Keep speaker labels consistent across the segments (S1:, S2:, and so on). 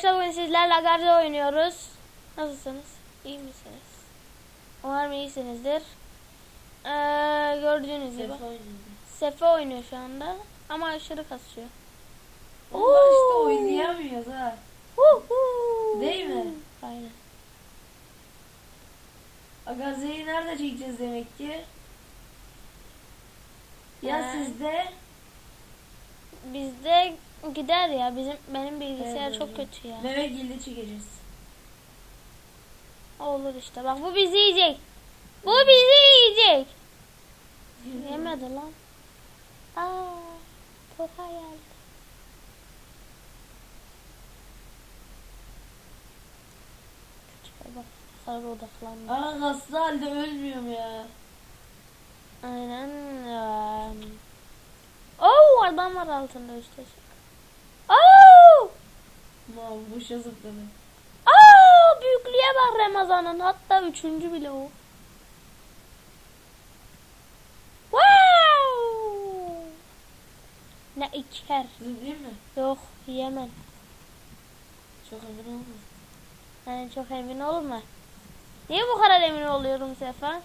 S1: Arkadaşlar bugün sizlerle Agarza oynuyoruz. Nasılsınız? İyi misiniz? Umarım iyisinizdir. Ee, gördüğünüz gibi.
S2: Sefa oynuyordu.
S1: Sefe oynuyor şu anda. Ama aşırı kasıyor.
S2: Bak işte oynayamıyoruz ha. Değil mi?
S1: Aynen.
S2: Agazeyi nerede çekeceğiz demek ki? Ya
S1: Ee.
S2: sizde?
S1: Bizde gider ya. Bizim benim bilgisayar
S2: Evet,
S1: çok kötü ya.
S2: Mehmet Gil'de çekeceğiz.
S1: Olur işte. Bak bu bizi yiyecek. Bu bizi yiyecek. Yemedi lan. Aa, Toka geldi. Bak. Sarı odaklandı.
S2: Aa nasıl halde ölmüyorum ya.
S1: Aynen. Oo adam var altında üstte.
S2: Mal boşa zıpladı.
S1: Aa büyüklüğe bak Ramazan'ın. Hatta üçüncü bile o. Wow! Ne iker.
S2: Zıplayayım mı?
S1: Yok yemem.
S2: Çok emin olma.
S1: Yani çok emin olma. Niye bu kadar emin oluyorum Sefa?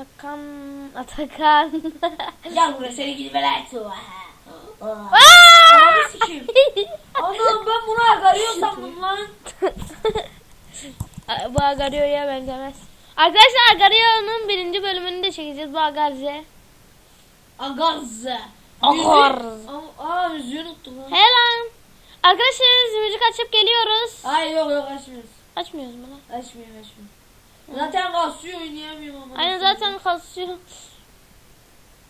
S1: Atakan, Atakan.
S2: Gidip velayet
S1: Aa!
S2: Ananı sikeyim. Anam ben bunu agarıyor sandım lan.
S1: bu Agario'ya benzemez. Arkadaşlar Agario'nun birinci bölümünü de çekeceğiz bu Agarze.
S2: Agazze.
S1: Agarze.
S2: Aa, müziği unuttum lan.
S1: He lan. Arkadaşlar müzik açıp geliyoruz.
S2: Hayır yok yok açmıyoruz.
S1: Açmıyoruz mu lan?
S2: Açmıyorum açmıyorum. Zaten kasıyor oynayamıyorum ama.
S1: Aynen zaten kasıyor.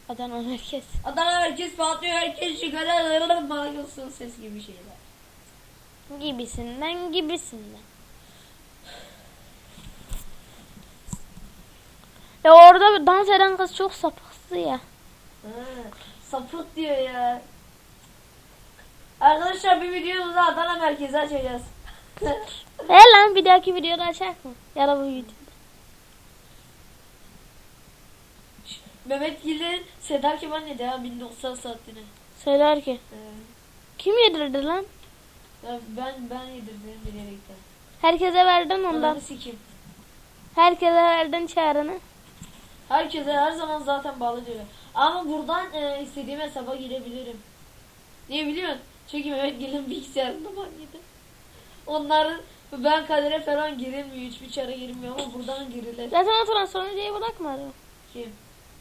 S1: Adana merkez.
S2: Adana herkes patlıyor herkes çıkarır. Malgasın ses gibi şeyler.
S1: Gibisinden gibisinden. Ya orada dans eden kız çok sapıksı ya.
S2: Ha, sapık diyor ya. Arkadaşlar bir videomuzda Adana merkezi açacağız.
S1: He lan bir dahaki videoda açacak mı? Ya da bu videoda.
S2: Mehmet Gil'in Seda Kemal ne ya 1090 saatine.
S1: Söyler ki.
S2: Ee,
S1: Kim yedirdi lan?
S2: ya ben ben yedirdim bilerekten.
S1: Herkese verdin ondan.
S2: Onları sikeyim.
S1: Herkese verdin çağrını.
S2: Herkese her zaman zaten bağlı diyor. Ama buradan e, istediğim hesaba girebilirim. Niye biliyorsun? Çünkü Mehmet Gil'in bilgisayarında var yedim. Onların ben kadere falan girilmiyor. Hiçbir çare girmiyor ama buradan girilir.
S1: Zaten o transformacıyı bırakmadı.
S2: Kim?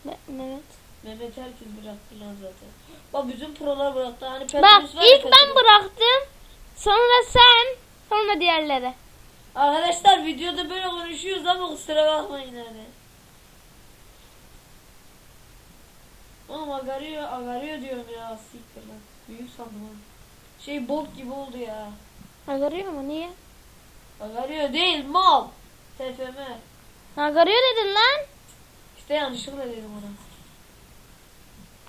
S1: Me- Mehmet.
S2: Mehmet herkes bıraktı lan zaten. Bak bütün prolar bıraktı. Hani
S1: Bak
S2: var ya,
S1: ilk ben
S2: Petrus.
S1: bıraktım. Sonra sen. Sonra diğerleri.
S2: Arkadaşlar videoda böyle konuşuyoruz ama kusura bakmayın hani. Oğlum agarıyor, agarıyor diyorum ya. Siktir lan. Büyük sandım ha. Şey bok gibi oldu ya.
S1: Agarıyor mu? Niye?
S2: Agarıyor değil mal. TFM.
S1: Agarıyor dedin lan.
S2: İşte yanlışlıkla dedim ona.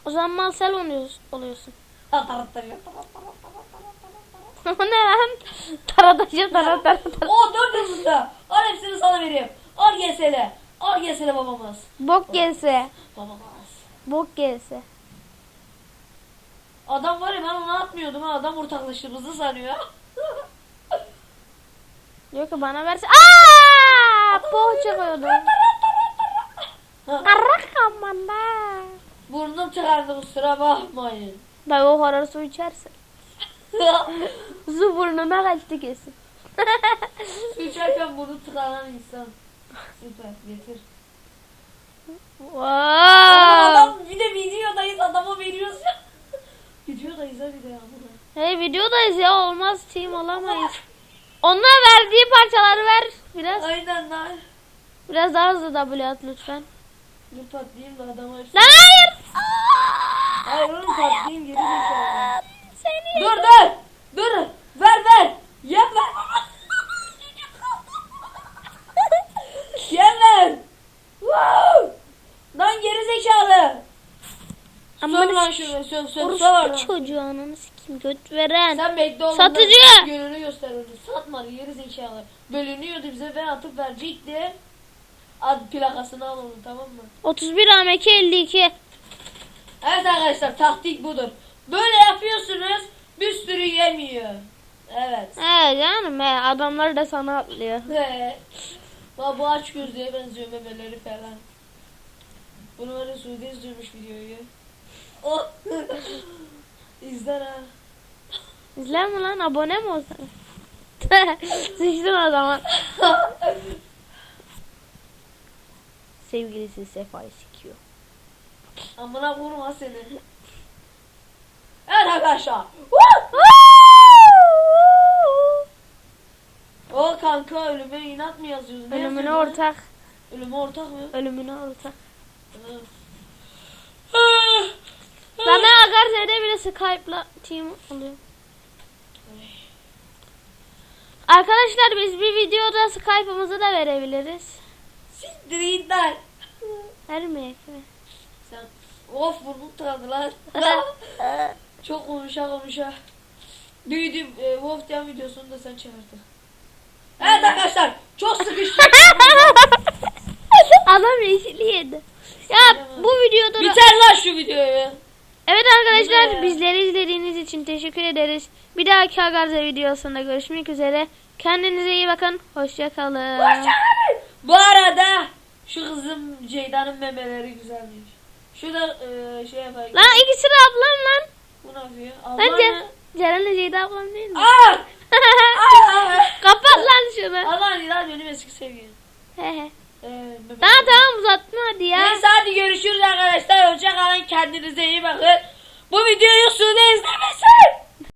S1: O zaman mal sen oluyorsun. o ne lan? Taradacı taradacı.
S2: O dört yıldızda. Al hepsini sana vereyim. Al GS'le. Al GS'le babamız.
S1: Bok gelse.
S2: Babamız.
S1: Bok gelse.
S2: Adam var ya ben onu atmıyordum ha. Adam ortaklaşımızı sanıyor.
S1: Diyor ki bana verse. Aaa! Poğaça koydu.
S2: Ha,
S1: Karak amanda.
S2: Burnum çıkardı kusura bakmayın.
S1: Bak o kadar su içersin. Su burnuna kaçtı kesin.
S2: Su içerken burnu tıkanan insan. Süper getir.
S1: wow.
S2: Adam bir de videodayız adama veriyoruz ya. videodayız ha bir de ya. buna.
S1: Hey videodayız ya olmaz team olamayız. Onlara verdiği parçaları ver biraz.
S2: Aynen lan.
S1: Biraz daha hızlı W at lütfen.
S2: Dur patlayayım da adama.
S1: Lan hayır.
S2: Hayır oğlum patlayayım geri zekalı.
S1: Seni.
S2: Dur dur. Dur. Ver ver. Yem ver. Yem ver. Wow. Lan geri zekalı.
S1: Ama
S2: Sor lan şunu sor sor sor.
S1: Çocuğu ananı sikeyim göt veren.
S2: Sen bekle oğlum.
S1: Satıcı.
S2: Gönlünü göster onu. Satmadı geri zekalı. Bölünüyordu bize ben atıp verecekti. Ad plakasını al onu tamam mı?
S1: 31 AMK 52.
S2: Evet arkadaşlar taktik budur. Böyle yapıyorsunuz bir sürü yemiyor. Evet.
S1: Canım he adamlar da sana atlıyor.
S2: Bak bu aç gözlüğe benziyor memeleri falan. Bunu ya Suudi izliyormuş videoyu. O. İzler ha.
S1: İzler lan abone mi olsan? Sıçtın o zaman. Sevgilisi Sefa'yı sikiyor.
S2: Amına vurma seni. Evet arkadaşlar. O kanka ölüme inat mı yazıyorsun? Ne
S1: Ölümüne
S2: yazıyorsun
S1: ortak.
S2: Ölüme ortak mı?
S1: Ölümüne ortak.
S2: Hı.
S1: Sana Agarze'de bile Skype'la team oluyor. Arkadaşlar biz bir videoda Skype'ımızı da verebiliriz.
S2: Lan.
S1: Vermeyek mi?
S2: Sen of burnum tıkadı lan. Çok konuşa konuşa. Büyüdüm. E, Wolf diyen videosunu da sen çevirdin. Evet arkadaşlar. Çok sıkıştık.
S1: Adam yeşili yedi. Ya bu videoda da...
S2: Biter lan şu videoyu.
S1: Evet arkadaşlar bizleri izlediğiniz için teşekkür ederiz. Bir dahaki Agarze videosunda görüşmek üzere. Kendinize iyi bakın. Hoşçakalın.
S2: Bu arada şu kızım Ceyda'nın memeleri güzelmiş. Şu da e, şey yapayım.
S1: Lan ikisi de ablam lan.
S2: Bu ne yapıyor? Allah'ını.
S1: Ceren'le Ceyda ablam değil mi?
S2: Aa! Aa!